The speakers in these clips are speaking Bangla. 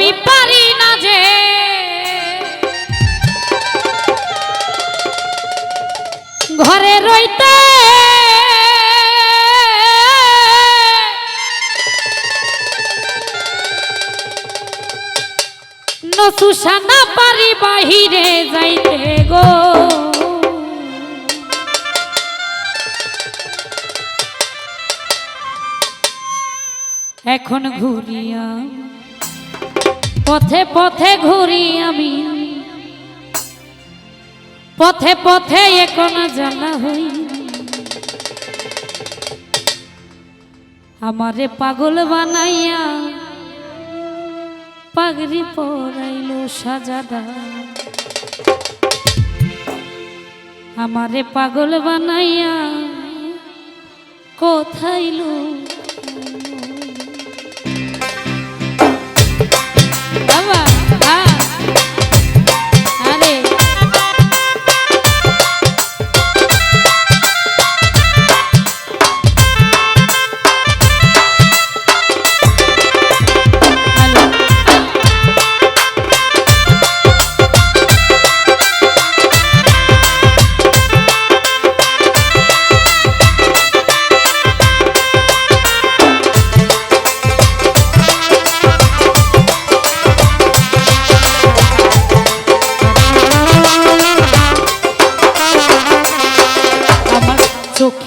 আমি পারি না যে। ঘরে রইতে নসুসা না পারি বাহিরে যাইতে গো। এখন ঘুরিয়া পথে পথে ঘুরি আমি। পথে পথে এখন জানা হই। আমারে পাগল বানাইয়া পাগড়ি পরাইলো সাজাদা। আমারে পাগল বানাইয়া কোথায়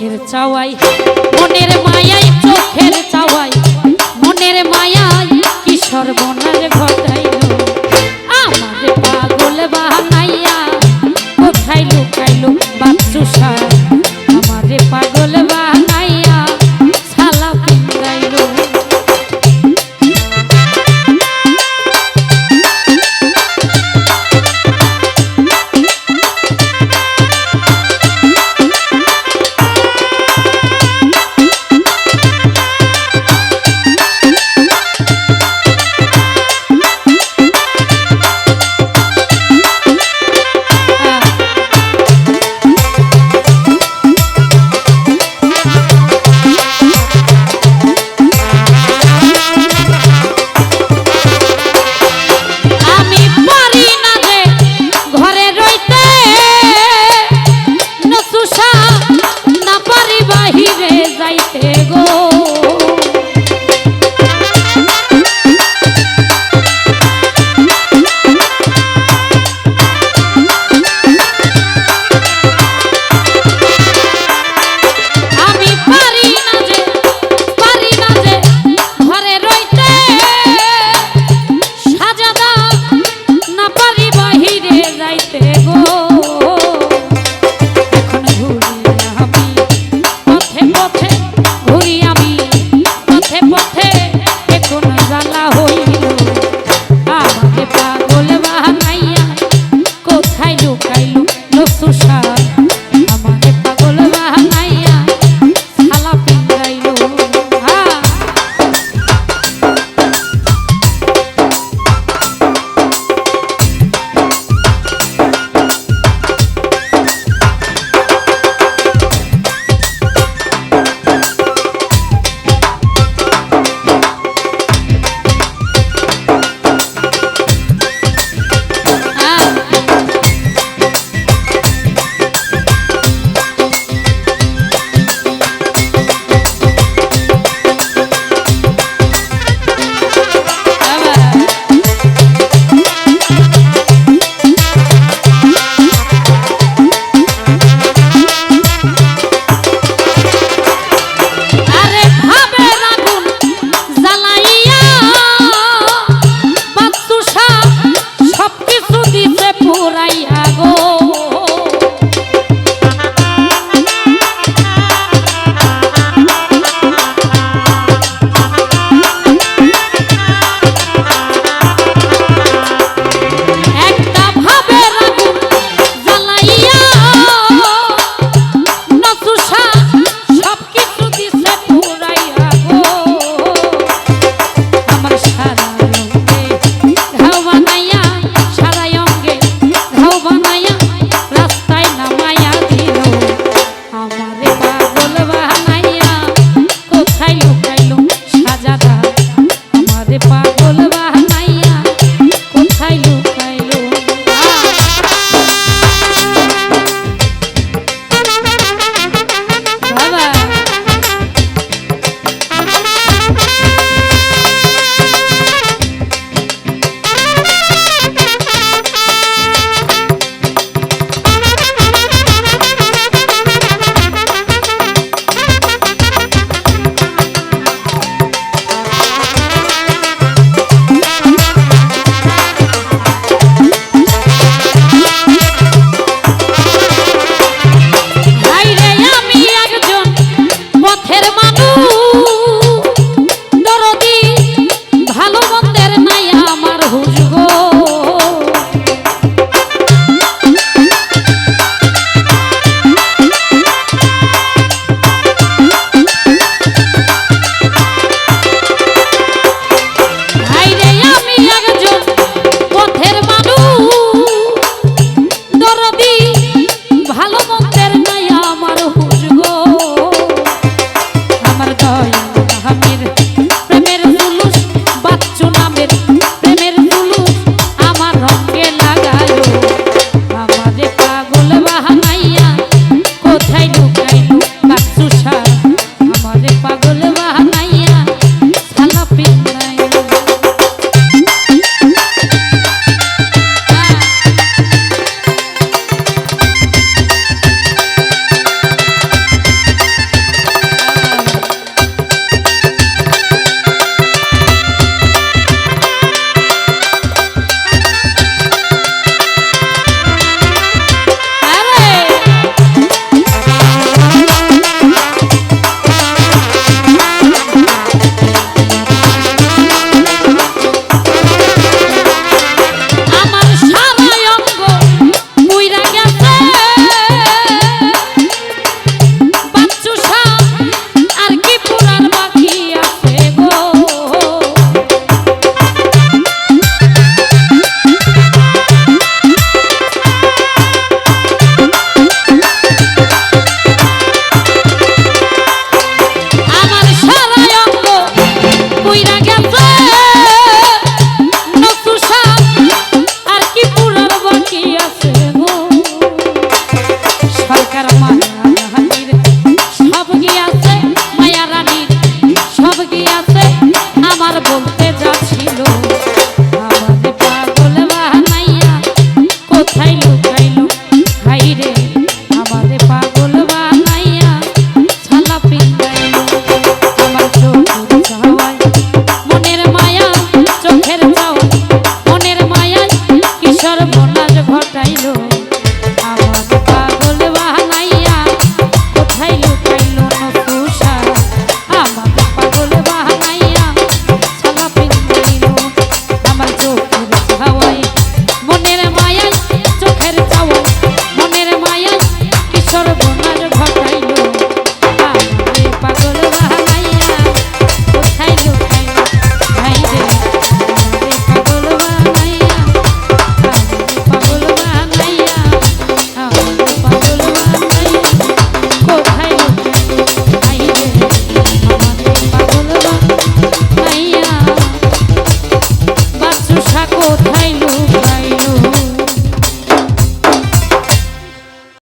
চোখের চাওয়াই, মনের মায়াই চোখের চাওয়াই, মনের মায়াই কিশোর বনার ঘটাইল? আমার পাগল বাহানাইয়া কোথায় লুকাইল বাচ্চুসা আমারে